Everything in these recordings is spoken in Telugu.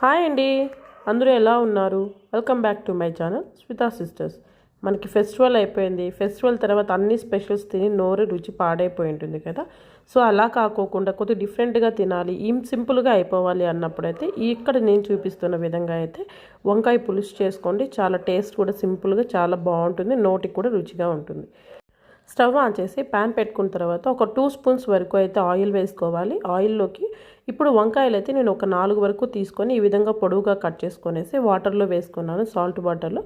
హాయ్ అండి. అందరూ ఎలా ఉన్నారు? Welcome back to my channel Smita sisters. మనకి ఫెస్టివల్ అయిపోయింది. ఫెస్టివల్ తర్వాత అన్ని స్పెషల్స్ తిని నోరు రుచి పాడైపోయి ఉంటుంది కదా. సో అలా కాకోకుండా కొద్దిగా డిఫరెంట్గా తినాలి. ఏం సింపుల్గా అయిపోవాలి అన్నప్పుడైతే ఇక్కడ నేను చూపిస్తున్న విధంగా అయితే వంకాయ పులుసు చేసుకోండి. చాలా టేస్ట్ కూడా సింపుల్గా చాలా బాగుంటుంది. నోటికి కూడా రుచిగా ఉంటుంది. స్టవ్ ఆన్ చేసి ప్యాన్ పెట్టుకున్న తర్వాత ఒక టూ స్పూన్స్ వరకు అయితే ఆయిల్ వేసుకోవాలి. ఆయిల్లోకి ఇప్పుడు వంకాయలు అయితే నేను ఒక నాలుగు వరకు తీసుకొని ఈ విధంగా పొడవుగా కట్ చేసుకొనేసి వాటర్లో వేసుకున్నాను సాల్ట్ వాటర్లో.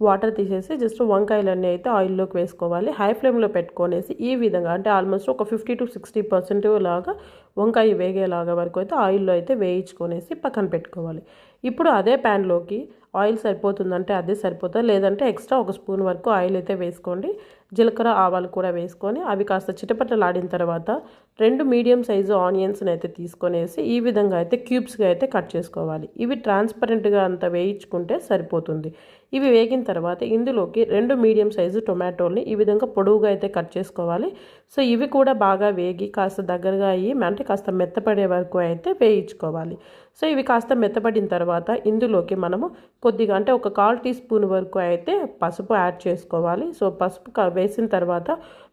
వాటర్ తీసేసి జస్ట్ వంకాయలన్నీ అయితే ఆయిల్లోకి వేసుకోవాలి. హై ఫ్లేమ్లో పెట్టుకొనేసి ఈ విధంగా అంటే ఆల్మోస్ట్ ఒక ఫిఫ్టీ టు సిక్స్టీ పర్సెంట్ లాగా వంకాయ వేగేలాగా వరకు అయితే ఆయిల్లో అయితే వేయించుకొనేసి పక్కన పెట్టుకోవాలి. ఇప్పుడు అదే ప్యాన్లోకి ఆయిల్ సరిపోతుందంటే అదే సరిపోతుంది లేదంటే ఎక్స్ట్రా ఒక స్పూన్ వరకు ఆయిల్ అయితే వేసుకోండి. జీలకర్ర ఆవాలు కూడా వేసుకొని అవి కాస్త చిటపటలాడిన తర్వాత రెండు మీడియం సైజు ఆనియన్స్ని అయితే తీసుకొనేసి ఈ విధంగా అయితే క్యూబ్స్గా అయితే కట్ చేసుకోవాలి. ఇవి ట్రాన్స్పరెంట్గా అంత వేయించుకుంటే సరిపోతుంది. ఇవి వేగిన తర్వాత ఇందులోకి రెండు మీడియం సైజు టొమాటోల్ని ఈ విధంగా పొడవుగా అయితే కట్ చేసుకోవాలి. సో ఇవి కూడా బాగా వేగి కాస్త దగ్గరగా అయ్యి అంటే కాస్త మెత్తపడే వరకు అయితే వేయించుకోవాలి. సో ఇవి కాస్త మెత్తబడిన తర్వాత ఇందులోకి మనము కొద్దిగా అంటే ఒక కాల్ టీ స్పూన్ వరకు అయితే పసుపు యాడ్ చేసుకోవాలి. సో పసుపు వేసిన తర్వాత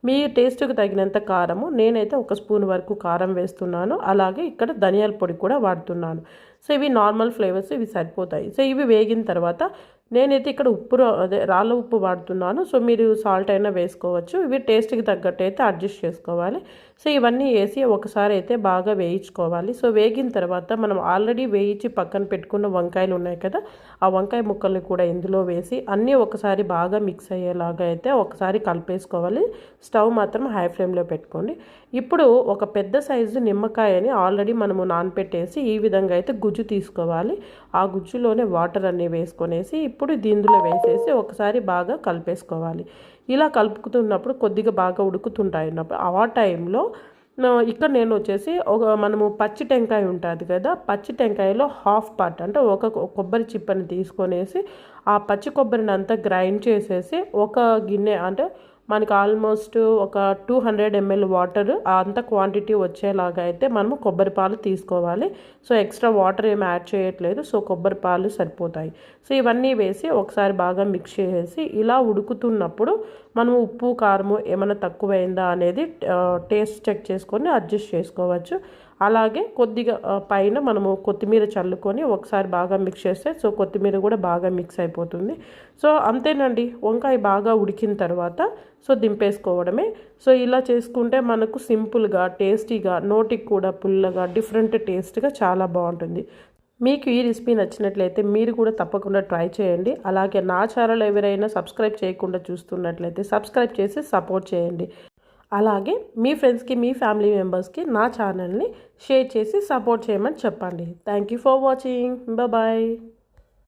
మీ టేస్ట్కి తగినంత కారము నేనైతే ఒక స్పూన్ వరకు కారం వేస్తున్నాను. అలాగే ఇక్కడ ధనియాల పొడి కూడా వాడుతున్నాను. సో ఇవి నార్మల్ ఫ్లేవర్స్ ఇవి సరిపోతాయి. సో ఇవి వేగిన తర్వాత నేనైతే ఇక్కడ ఉప్పు అదే రాళ్ళ ఉప్పు వాడుతున్నాను. సో మీరు సాల్ట్ అయినా వేసుకోవచ్చు. ఇవి టేస్ట్కి తగ్గట్టు అయితే అడ్జస్ట్ చేసుకోవాలి. సో ఇవన్నీ వేసి ఒకసారి అయితే బాగా వేయించుకోవాలి. సో వేగిన తర్వాత మనం ఆల్రెడీ వేయించి పక్కన పెట్టుకున్న వంకాయలు ఉన్నాయి కదా ఆ వంకాయ ముక్కల్ని కూడా ఇందులో వేసి అన్నీ ఒకసారి బాగా మిక్స్ అయ్యేలాగా అయితే ఒకసారి కలిపేసుకోవాలి. స్టవ్ మాత్రం హై ఫ్లేమ్లో పెట్టుకోండి. ఇప్పుడు ఒక పెద్ద సైజు నిమ్మకాయని ఆల్రెడీ మనము నానపెట్టేసి ఈ విధంగా అయితే గుజ్జు తీసుకోవాలి. ఆ గుజ్జులోనే వాటర్ అన్నీ వేసుకొనేసి ఇప్పుడు దీందులో వేసేసి ఒకసారి బాగా కలిపేసుకోవాలి. ఇలా కలుపుకుతున్నప్పుడు కొద్దిగా బాగా ఉడుకుతుంటాయి ఆ టైంలో ఇక్కడ నేను వచ్చేసి ఒక మనము పచ్చి టెంకాయ ఉంటుంది కదా పచ్చి టెంకాయలో హాఫ్ పార్ట్ అంటే ఒక కొబ్బరి చిప్పని తీసుకొనేసి ఆ పచ్చి కొబ్బరిని అంతా గ్రైండ్ చేసేసి ఒక గిన్నె అంటే మనకి ఆల్మోస్ట్ ఒక టూ హండ్రెడ్ ఎంఎల్ వాటర్ అంత క్వాంటిటీ వచ్చేలాగా అయితే మనము కొబ్బరి పాలు తీసుకోవాలి. సో ఎక్స్ట్రా వాటర్ ఏమి యాడ్ చేయట్లేదు. సో కొబ్బరి పాలు సరిపోతాయి. సో ఇవన్నీ వేసి ఒకసారి బాగా మిక్స్ చేసేసి ఇలా ఉడుకుతున్నప్పుడు మనం ఉప్పు కారము ఏమైనా తక్కువైందా అనేది టేస్ట్ చెక్ చేసుకొని అడ్జస్ట్ చేసుకోవచ్చు. అలాగే కొద్దిగా పైన మనము కొత్తిమీర చల్లుకొని ఒకసారి బాగా మిక్స్ చేస్తే సో కొత్తిమీర కూడా బాగా మిక్స్ అయిపోతుంది. సో అంతేనండి. వంకాయ బాగా ఉడికిన తర్వాత సో దింపేసుకోవడమే. సో ఇలా చేసుకుంటే మనకు సింపుల్గా టేస్టీగా నోటికి కూడా పుల్లగా డిఫరెంట్ టేస్ట్గా చాలా బాగుంటుంది. మీకు ఈ రెసిపీ నచ్చినట్లయితే మీరు కూడా తప్పకుండా ట్రై చేయండి. అలాగే నా ఛానల్ ఎవరైనా సబ్స్క్రైబ్ చేయకుండా చూస్తున్నట్లయితే సబ్స్క్రైబ్ చేసి సపోర్ట్ చేయండి. అలాగే మీ ఫ్రెండ్స్కి మీ ఫ్యామిలీ మెంబర్స్కి నా ఛానల్ని షేర్ చేసి సపోర్ట్ చేయమని చెప్పండి. Thank you for watching. Bye.